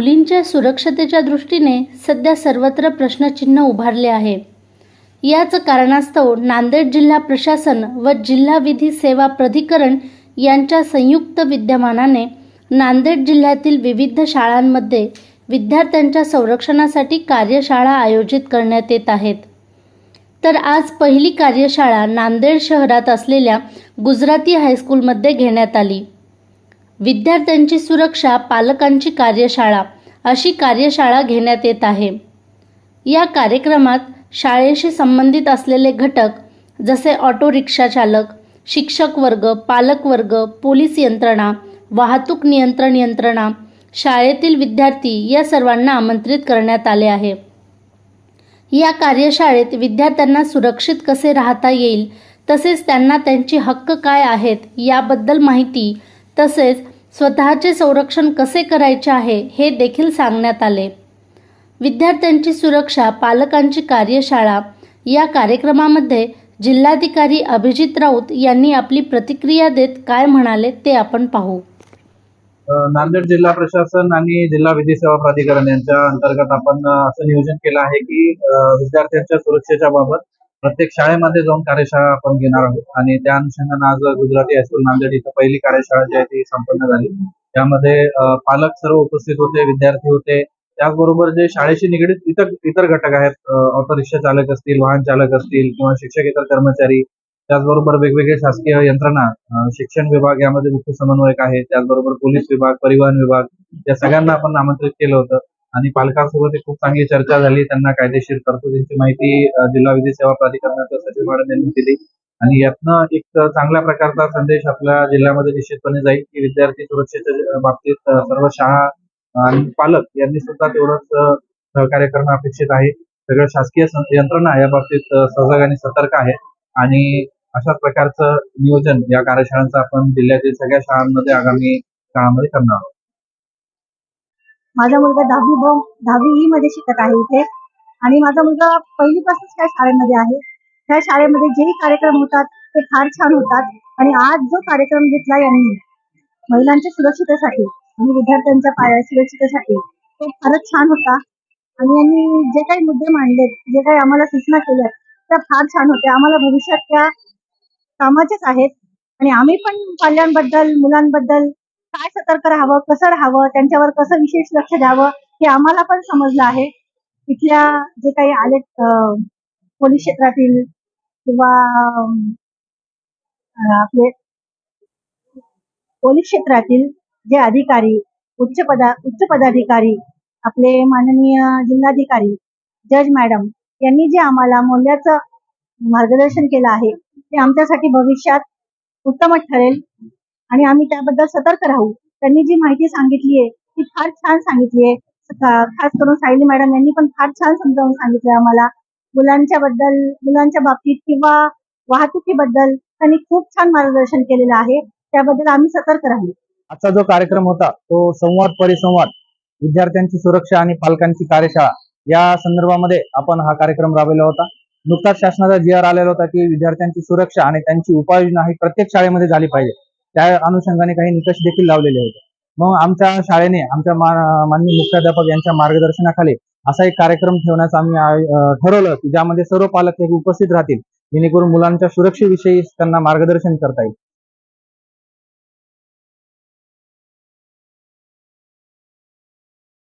मुलींच्या सुरक्षतेच्या दृष्टीने सध्या सर्वत्र प्रश्नचिन्ह उभारले आहे. याच कारणास्तव नांदेड जिल्हा प्रशासन व जिल्हा विधी सेवा प्राधिकरण यांच्या संयुक्त विद्यमानाने नांदेड जिल्ह्यातील विविध शाळांमध्ये विद्यार्थ्यांच्या संरक्षणासाठी कार्यशाळा आयोजित करण्यात येत आहेत. तर आज पहिली कार्यशाळा नांदेड शहरात असलेल्या गुजराती हायस्कूलमध्ये घेण्यात आली. विद्यार्थ्यांची सुरक्षा पालकांची कार्यशाळा अशी कार्यशाळा घेण्यात येत आहे. या कार्यक्रमात शाळेशी संबंधित असलेले घटक जसे ऑटो रिक्षा चालक शिक्षक वर्ग पालक वर्ग पोलीस यंत्रणा वाहतूक नियंत्रण यंत्रणा शाळेतील विद्यार्थी या सर्वांना आमंत्रित करण्यात आले आहे. या कार्यशाळेत विद्यार्थ्यांना सुरक्षित कसे राहता येईल तसेच त्यांना त्यांचे हक्क काय आहेत याबद्दल माहिती तसेच स्वतःचे संरक्षण कसे करायचे आहे हे देखील सांगण्यात आले. विद्यार्थ्यांची सुरक्षा पालकांची कार्यशाळा या कार्यक्रमामध्ये जिल्हाधिकारी अभिजित राऊत यांनी आपली प्रतिक्रिया देत काय म्हणाले ते आपण पाहू. नांदेड जिल्हा प्रशासन आणि जिल्हा विधी सेवा प्राधिकरण यांच्या अंतर्गत आपण असं नियोजन केलं आहे की विद्यार्थ्यांच्या सुरक्षेच्या बाबत प्रत्येक शाळेमध्ये जाऊन कार्यशाळा आपण घेणार आहोत. आणि त्या अनुषंगाने आज गुजराती हायस्कूल नांदेड इथं पहिली कार्यशाळा जी आहे ती संपन्न झाली. त्यामध्ये पालक सर्व उपस्थित होते विद्यार्थी होते. त्याचबरोबर जे शाळेशी निगडीत इतर इतर घटक आहेत ऑटोरिक्षा ऑटो रिक्षा चालक असतील वाहन चालक असतील किंवा शिक्षकेतर कर्मचारी त्याचबरोबर वेगवेगळे शासकीय यंत्रणा शिक्षण विभाग यामध्ये मुख्य समन्वयक आहे त्याचबरोबर पोलीस विभाग परिवहन विभाग या सगळ्यांना आपण आमंत्रित केलं होतं. आणि पालकांसोबत खूप चांगली चर्चा झाली. त्यांना कायदेशीर तरतुदींची माहिती जिल्हा विधी सेवा प्राधिकरणाच्या सचिव मॅडम यांनी दिली. आणि यातनं एक चांगल्या प्रकारचा संदेश आपल्या जिल्ह्यामध्ये निश्चितपणे जाईल की विद्यार्थी सुरक्षेच्या बाबतीत सर्व शाळा आणि पालक यांनी सुद्धा तेवढंच सहकार्य करणं अपेक्षित आहे. सगळं शासकीय यंत्रणा या बाबतीत सजग आणि सतर्क आहे. आणि अशाच प्रकारचं नियोजन या कार्यशाळांचं आपण जिल्ह्यातील सगळ्या शाळांमध्ये आगामी काळामध्ये करणार आहोत. माझा मुलगा दहावी ब दहावी ई मध्ये शिकत आहे इथे. आणि माझा मुलगा पहिलीपासूनच त्या शाळेमध्ये आहे. त्या शाळेमध्ये जेही कार्यक्रम होतात ते फार छान होतात. आणि आज जो कार्यक्रम घेतला यांनी महिलांच्या सुरक्षितेसाठी आणि विद्यार्थ्यांच्या पाया सुरक्षितेसाठी तो फारच छान होता. आणि यांनी जे काही मुद्दे मांडलेत जे काही आम्हाला सूचना केल्या त्या फार छान होत्या. आम्हाला भविष्यात त्या कामाचेच आहेत. आणि आम्ही पण पाल्यांबद्दल मुलांबद्दल काय सतर्क राहावं? कसं राहावं? त्यांच्यावर कसं विशेष लक्ष द्यावं? हे आम्हाला पण समजलं आहे. इथल्या जे काही आले पोलीस क्षेत्रातील किंवा आपले पोलीस क्षेत्रातील जे अधिकारी उच्च पदा उच्च पदाधिकारी आपले माननीय जिल्हाधिकारी जज मॅडम यांनी जे आम्हाला मूल्याचं मार्गदर्शन केलं आहे ते आमच्यासाठी भविष्यात उत्तमच ठरेल. आणि आम्ही त्याबद्दल सतर्क राहू. त्यांनी जी माहिती सांगितली आहे ती फार छान सांगितली आहे. खास करून सायली मॅडम यांनी पण फार छान समजावून सांगितलं आम्हाला. मुलांच्या बद्दल मुलांच्या बाबतीत किंवा वाहतुकीबद्दल त्यांनी खूप छान मार्गदर्शन केलेलं आहे. त्याबद्दल आम्ही सतर्क राहू. आजचा जो कार्यक्रम होता तो संवाद परिसंवाद विद्यार्थ्यांची सुरक्षा आणि पालकांची कार्यशाळा या संदर्भामध्ये आपण हा कार्यक्रम राबवला होता. नुकताच शासनाचा जी आर आलेला होता की विद्यार्थ्यांची सुरक्षा आणि त्यांची उपाययोजना ही प्रत्येक शाळेमध्ये झाली पाहिजे. त्या अनुषंगाने काही निकष देखील लावलेले होते. मग आमच्या शाळेने आमच्या मा- माननीय मुख्याध्यापक यांच्या मार्गदर्शनाखाली असा एक कार्यक्रम ठेवण्याचं आम्ही ठरवलं की ज्यामध्ये सर्व पालक हे उपस्थित राहतील. जेणेकरून मुलांच्या सुरक्षेविषयी त्यांना मार्गदर्शन करता येईल.